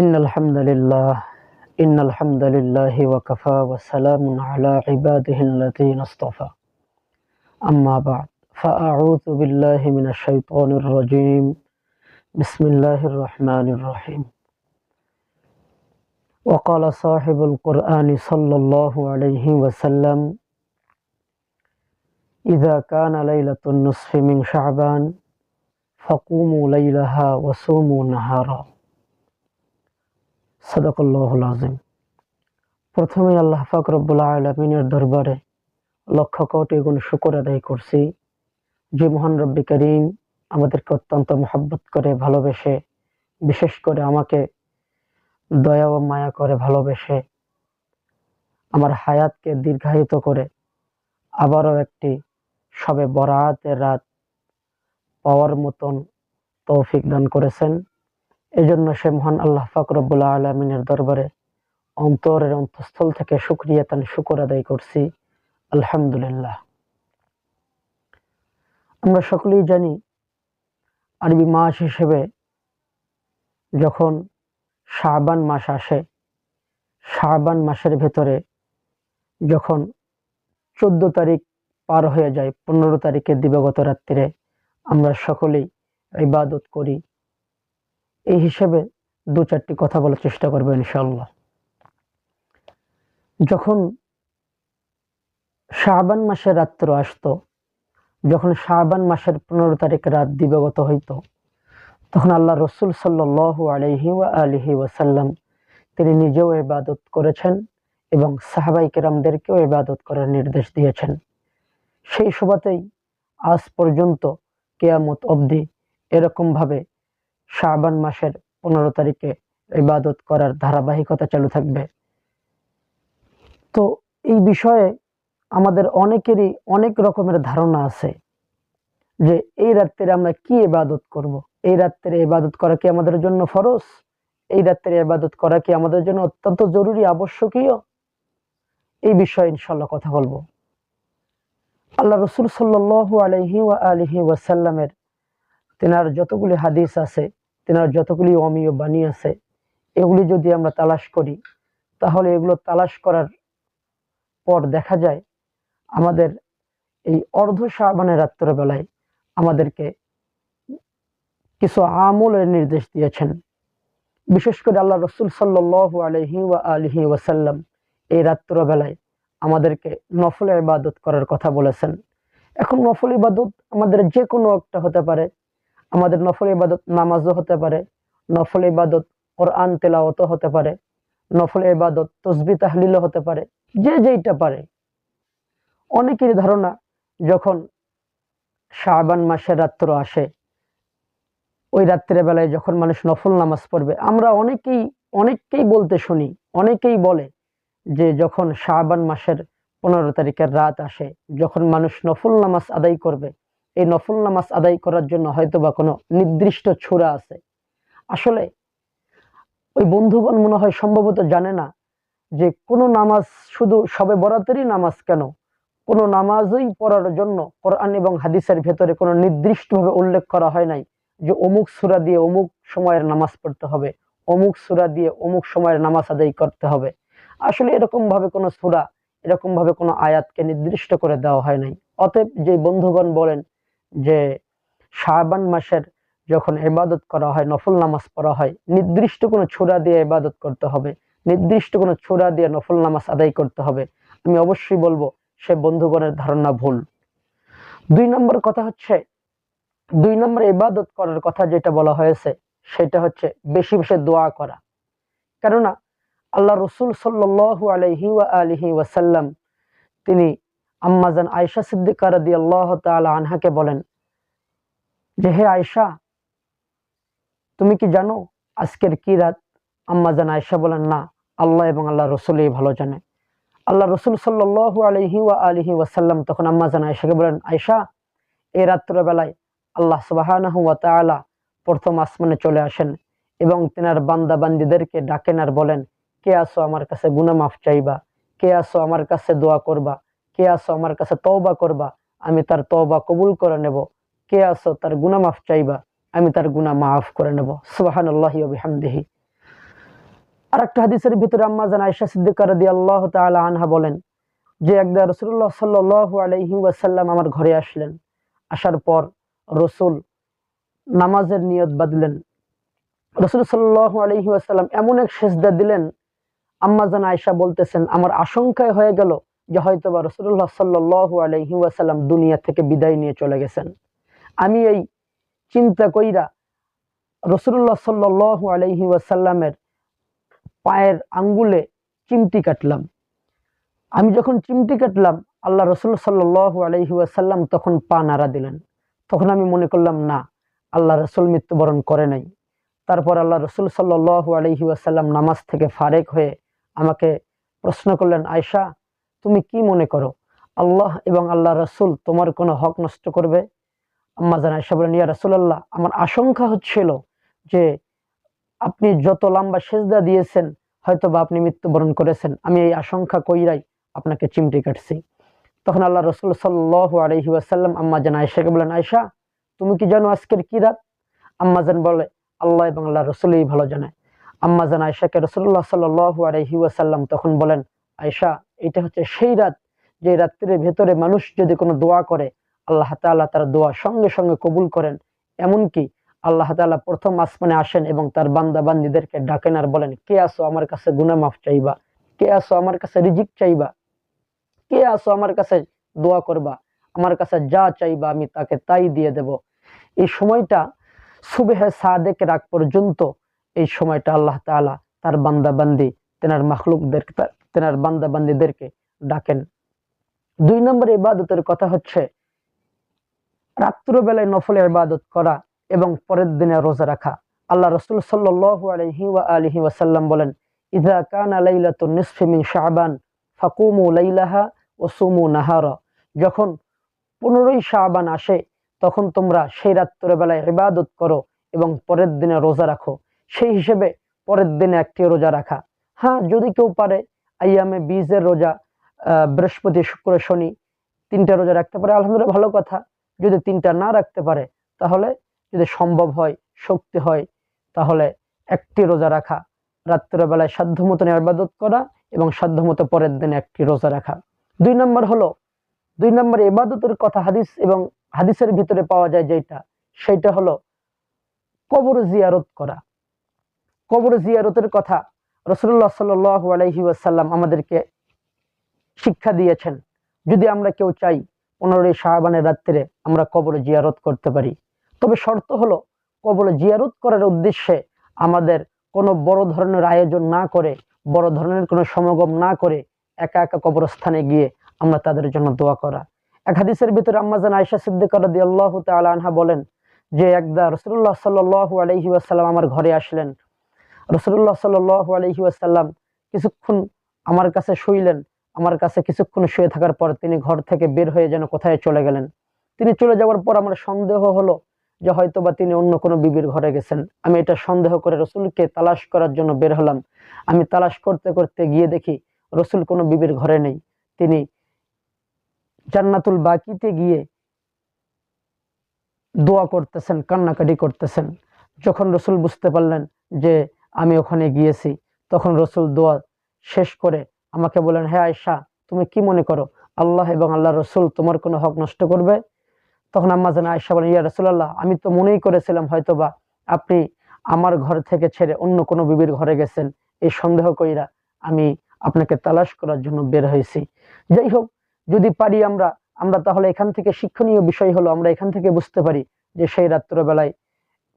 إن الحمد لله إن الحمد لله وكفى وسلام على عباده الذين اصطفى. أما بعد فأعوذ بالله من الشيطان الرجيم. بسم الله الرحمن الرحيم. وقال صاحب القرآن صلى الله عليه وسلم إذا كان ليلة النصف من شعبان فقوموا ليلها وصوموا نهارا. সদকুল্লাহুল আজিম প্রথমে আল্লাহ পাক রব্বুল আলমিনের দরবারে লক্ষ কোটি গুণ শুকর আদায় করছি যে মহান রব্বি করিম আমাদেরকে অত্যন্ত মহব্বত করে ভালোবেসে, বিশেষ করে আমাকে দয়া ও মায়া করে ভালোবেসে, আমার হায়াতকে দীর্ঘায়িত করে আবারও একটি সবে বরাতের রাত পাওয়ার মতন তৌফিক দান করেছেন। এজন্য সে মহান আল্লাহ ফাকরবুল্লাহ আলমিনের দরবারে অন্তরের অন্তঃস্থল থেকে শুক্রিয়া তান শুকর আদায় করছি। আলহামদুলিল্লাহ। আমরা সকলেই জানি, আরবি মাস হিসেবে যখন শাহবান মাস আসে শাহবান মাসের ভেতরে যখন চোদ্দ তারিখ পার হয়ে যায়, পনেরো তারিখের দিবাগত রাত্রিরে আমরা সকলেই ইবাদত করি। এই হিসেবে দু চারটি কথা বলার চেষ্টা করব ইনশাল্লাহ যখন শাহবান মাসের রাত্র আসতো, যখন শাহবান মাসের পনেরো তারিখ রাত দিবাগত হইত, তখন আল্লাহ রসুল সাল্লাহ আলহি ওয়া আলহি ওয়াসাল্লাম তিনি নিজেও ইবাদত করেছেন এবং সাহাবাই কেরামদেরকেও ইবাদত করার নির্দেশ দিয়েছেন। সেই সভাতেই আজ পর্যন্ত কেয়ামত অবধি এরকমভাবে শাহবান মাসের পনেরো তারিখে ইবাদত করার ধারাবাহিকতা চালু থাকবে। তো এই বিষয়ে আমাদের অনেকেরই অনেক রকমের ধারণা আছে যে এই রাত্রে আমরা কি ইবাদত করব। এই রাত্রে ইবাদত করা কি আমাদের জন্য ফরজ? এই রাত্রে ইবাদত করা কি আমাদের জন্য অত্যন্ত জরুরি, আবশ্যকীয়? এই বিষয়ে ইনশাল্লাহ কথা বলব। আল্লাহ রসুল সাল্লু আলহি ওয়া আলহি ওয়াসাল্লামের তেনার যতগুলি হাদিস আছে তেনার যতগুলি অমীয় বাণী আছে, এগুলি যদি আমরা তালাশ করি, তাহলে এগুলো তালাশ করার পর দেখা যায় আমাদের এই অর্ধ শাহবানের রাত্রবেলায় আমাদেরকে কিছু আমলের নির্দেশ দিয়েছেন। বিশেষ করে আল্লাহ রসুল সাল্লাহ আলহি ওয়া আলহি ওয়াসাল্লাম এই রাত্রবেলায় আমাদেরকে নফল ইবাদত করার কথা বলেছেন। এখন নফল ইবাদত আমাদের যে কোনো একটা হতে পারে আমাদের নফল ইবাদত নামাজও হতে পারে, নফল ইবাদত কোরআন তেলাওয়াতও হতে পারে, নফল ইবাদত তসবি তাহলিলও হতে পারে, যে যেইটা পারে। অনেকেরই ধারণা, যখন শাহবান মাসের রাত্র আসে, ওই রাত্রের বেলায় যখন মানুষ নফল নামাজ পড়বে, আমরা অনেকেই, অনেককেই বলতে শুনি, অনেকেই বলে যে যখন শাহবান মাসের পনেরো তারিখের রাত আসে, যখন মানুষ নফল নামাজ আদায় করবে এই নফল নামাজ আদায় করার জন্য হয়তো বা কোনো নির্দিষ্ট ছোড়া আছে। আসলে ওই বন্ধুগণ মনে হয় সম্ভবত জানে না যে কোনো নামাজ শুধু সবে বরাতেরই নামাজ কেন? কোনো নামাজই পড়ার জন্য কোরআন এবং হাদিসের ভেতরে কোনো নির্দিষ্টভাবে উল্লেখ করা হয় নাই যে অমুক সুরা দিয়ে অমুক সময়ের নামাজ পড়তে হবে, অমুক সুরা দিয়ে অমুক সময়ের নামাজ আদায় করতে হবে। আসলে এরকম ভাবে কোনো সুরা এরকম ভাবে কোনো আয়াতকে নির্দিষ্ট করে দেওয়া হয় নাই। অতএব যে বন্ধুগণ বলেন যে শাহবান মাসের যখন ইবাদত করা হয়, নফল নামাজ পড়া হয়, নির্দিষ্ট কোনো ছোড়া দিয়ে ইবাদত করতে হবে, নির্দিষ্ট কোনো ছোড়া দিয়ে নফল নামাজ আদায় করতে হবে, আমি অবশ্যই বলব সে বন্ধুগণের ধারণা ভুল। দুই নম্বর কথা হচ্ছে, দুই নম্বর ইবাদত করার কথা যেটা বলা হয়েছে, সেটা হচ্ছে বেশি বেশি দোয়া করা। কেননা, আল্লাহ রসুল সাল্লু আলহি আলহি ওয়াসাল্লাম তিনি আম্মাজান আয়সা সিদ্দিকা রাদি আল্লাহ তালা আনহাকে বলেন, যে, হে আয়সা তুমি কি জানো আজকের কি রাত? আম্মাজান আয়সা বলেন, না, আল্লাহ এবং আল্লাহ রসুলই ভালো জানে। আল্লাহ রসুল সাল্লু আলহি ওয়া আলহি ওয়াসাল্লাম তখন আম্মাজান আয়সাকে বলেন আয়সা এই রাত্রবেলায় আল্লাহ সুবাহ প্রথম আসমানে চলে আসেন এবং তেনার বান্দা বান্দিদেরকে ডাকেন আর বলেন, কে আসো আমার কাছে গুনা মাফ চাইবা? কে আসো আমার কাছে দোয়া করবা? কে আসো আমার কাছে তওবা করবা? আমি তার তওবা কবুল করে নেব। কে আসো তার গুনা মাফ চাইবা? আমি তার গুনা মাফ করে নেব। সুবাহান আল্লাহি হামদিহি আর একটা হাদিসের ভিতরে আম্মা জান আয়সা সিদ্দিকা রাদি আল্লাহ তাআলা আনহা বলেন যে একদা রসুল্লাহ সাল্লাহ আলহি ওয়াসাল্লাম আমার ঘরে আসলেন। আসার পর রসুল নামাজের নিয়ত বাঁধলেন। রসুল সাল্লাহ আলহি ওয়াসাল্লাম এমন এক সেজদা দিলেন। আম্মা জান আয়সা বলতেছেন, আমার আশঙ্কায় হয়ে গেল যে হয়তো বা রসুল্লাহ সাল্লাহ আলহি ওয়াসাল্লাম দুনিয়া থেকে বিদায় নিয়ে চলে গেছেন। আমি এই চিন্তা কইরা রসুল্লাহ সাল্লাহ আলহি ওয়াসাল্লামের পায়ের আঙ্গুলে চিমটি কাটলাম। আমি যখন চিমটি কাটলাম, আল্লাহ রসুল সাল্লাহ আলহি ওয়াসাল্লাম তখন পা নাড়া দিলেন। তখন আমি মনে করলাম, না, আল্লাহ রসুল মৃত্যুবরণ করে নাই। তারপর আল্লাহ রসুল সাল্লাহ আলহি ওয়াসাল্লাম নামাজ থেকে ফারেক হয়ে আমাকে প্রশ্ন করলেন আয়সা তুমি কি মনে করো? আল্লাহ এবং আল্লাহ রসুল তোমার কোনো হক নষ্ট করবে? আম্মা জান আয়সা বলেন, ইয়া রসুল্লাহ আমার আশঙ্কা হচ্ছিল যে আপনি যত লম্বা সেজদা দিয়েছেন হয়তো বা আপনি মৃত্যুবরণ করেছেন। আমি এই আশঙ্কা কইরাই আপনাকে চিমটি কাটছি। তখন আল্লাহ রসুল সাল্লাহ আলহি ওয়াসাল্লাম আম্মা জান আয়সাকে বলেন আয়সা তুমি কি জানো আজকের কি রাত? আম্মা জান বলে, আল্লাহ এবং আল্লাহ রসুলই ভালো জানে। আম্মা জান আয়সাকে রসুল্লাহ সাল্লাহ আলহি ওয়াসাল্লাম তখন বলেন আয়সা এটা হচ্ছে সেই রাত যে রাত্রির ভেতরে মানুষ যদি কোনো দোয়া করে, আল্লাহ তাআলা তার দোয়া সঙ্গে সঙ্গে কবুল করেন। এমনকি আল্লাহ তাআলা প্রথম আসমানে আসেন এবং তার বান্দা বান্দিদেরকে ডাকেন আর বলেন, কে আসো আমার কাছে গুনাহ মাফ চাইবা? কে আসো আমার কাছে রিজিক চাইবা? কে আসো আমার কাছে দোয়া করবা? আমার কাছে যা চাইবা আমি তাকে তাই দিয়ে দেব। এই সময়টা সুবেহে সাদেকের আগ পর্যন্ত এই সময়টা আল্লাহ তাআলা তার বান্দা বান্দি তেনার মাখলুকদের তেনার বান্দা বান্দিদেরকে ডাকেন। দুই নম্বর ইবাদতের কথা হচ্ছে, রাত্রবেলায় নফলে ইবাদত করা এবং পরের দিনে রোজা রাখা। আল্লাহ রসুল সাল্লাহ আলহি ওয়া আলহি ওয়াসাল্লাম বলেন ইজা কান আলাইলাতু নিসফি মিন শাবান ফাকুমু লাইলাহা ও সুমু নাহারা। যখন পনেরোই শাবান আসে, তখন তোমরা সেই রাত্রেবেলায় ইবাদত করো এবং পরের দিনে রোজা রাখো। সেই হিসেবে পরের দিনে একটি রোজা রাখা। হ্যাঁ যদি কেউ পারে আইয়ামে বীজের রোজা বৃহস্পতি, শুক্র, শনি তিনটা রোজা রাখতে পারে। আলহামদুলিল্লাহ, ভালো কথা। যদি তিনটা না রাখতে পারে, তাহলে যদি সম্ভব হয়, শক্তি হয়, তাহলে একটি রোজা রাখা রাত্রেবেলায় সাধ্য মতন ইবাদত করা এবং সাধ্য মতো পরের দিনে একটি রোজা রাখা। দুই নম্বর হলো, দুই নম্বর ইবাদতের কথা হাদিস এবং হাদিসের ভিতরে পাওয়া যায় যেটা সেইটা হলো কবর জিয়ারত করা। কবর জিয়ারতের কথা রসুল্লাহ সাল আলহি ওয়াসাল্লাম আমাদেরকে শিক্ষা দিয়েছেন, যদি আমরা কেউ চাই পনেরোই শাহবানের রাত্রে আমরা কবর জিয়ারত করতে পারি। তবে শর্ত হলো, কবর জিয়ারত করার উদ্দেশ্যে আমাদের কোনো বড় ধরনের আয়োজন না করে, বড় ধরনের কোনো সমাগম না করে একা একা কবরস্থানে গিয়ে আমরা তাদের জন্য দোয়া করা। এক হাদিসের ভিতরে আম্মাজান আয়সা সিদ্দিক রাদি আল্লাহ আনহা বলেন যে, একদা রসুল্লাহ সাল্লু আলহি আমার ঘরে আসলেন রসুল্লাহ সাল্লু আলহি আসাল্লাম কিছুক্ষণ আমার কাছে শুইলেন। আমার কাছে কিছুক্ষণ শুয়ে থাকার পর তিনি ঘর থেকে বের হয়ে যেন কোথায় চলে গেলেন। তিনি চলে যাওয়ার পর আমার সন্দেহ হলো যে হয়তো বা তিনি অন্য কোনো বিবির ঘরে গেছেন। আমি এটা সন্দেহ করে রসুলকে তালাশ করার জন্য বের হলাম। আমি তালাশ করতে করতে গিয়ে দেখি রসুল কোনো বিবির ঘরে নেই। তিনি জান্নাতুল বাকিতে গিয়ে দোয়া করতেছেন, কান্নাকাটি করতেছেন। যখন রসুল বুঝতে পারলেন যে আমি ওখানে গিয়েছি। তখন রসুল দোয়া শেষ করে আমাকে বলেন হ্যাঁ আয়সা তুমি কি মনে করো? আল্লাহ এবং আল্লাহ রসুল তোমার কোনো হক নষ্ট করবে? তখন আম্মা জানা আয়সা বলেন, ইয়া রসুল্লাহ আমি তো মনেই করেছিলাম হয়তোবা আপনি আমার ঘর থেকে ছেড়ে অন্য কোনো বিবির ঘরে গেছেন। এই সন্দেহ কইরা আমি আপনাকে তালাশ করার জন্য বের হয়েছি। যাই হোক, যদি পারি আমরা আমরা তাহলে এখান থেকে শিক্ষণীয় বিষয় হলো আমরা এখান থেকে বুঝতে পারি যে সেই রাত্রবেলায়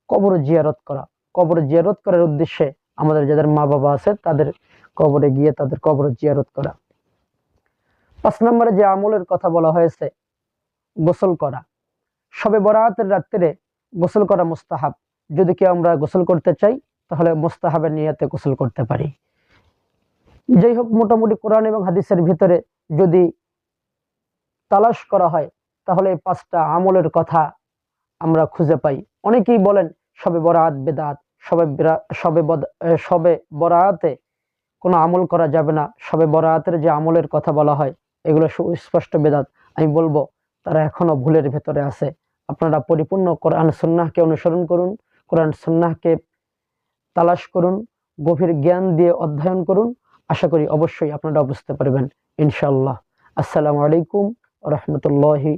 কবর জিয়ারত করা কবর জিয়ারত করার উদ্দেশ্যে আমাদের যাদের মা বাবা আছে, তাদের কবরে গিয়ে তাদের কবর জিয়ারত করা। পাঁচ নম্বরে যে আমলের কথা বলা হয়েছে, গোসল করা। সবে বরাতের রাত্রে গোসল করা মোস্তাহাব। যদি কেউ আমরা গোসল করতে চাই, তাহলে মোস্তাহাবের নিয়াতে গোসল করতে পারি। যাই হোক, মোটামুটি কোরআন এবং হাদিসের ভিতরে যদি তালাশ করা হয়, তাহলে পাঁচটা আমলের কথা আমরা খুঁজে পাই। অনেকেই বলেন, সবে বরাত বেদাত। সবে সবে সবে বরাতে কোনো আমল করা যাবে না। সবে বরাতের যে আমলের কথা বলা হয়, এগুলো সুস্পষ্ট বেদাত। আমি বলব, তারা এখনও ভুলের ভেতরে আছে। আপনারা পরিপূর্ণ কোরআন সুন্নাহকে অনুসরণ করুন, কোরআন সুন্নাহকে তালাশ করুন, গভীর জ্ঞান দিয়ে অধ্যয়ন করুন। আশা করি অবশ্যই আপনারা বুঝতে পারবেন ইনশাল্লাহ আসসালামু আলাইকুম রহমতুল্লাহি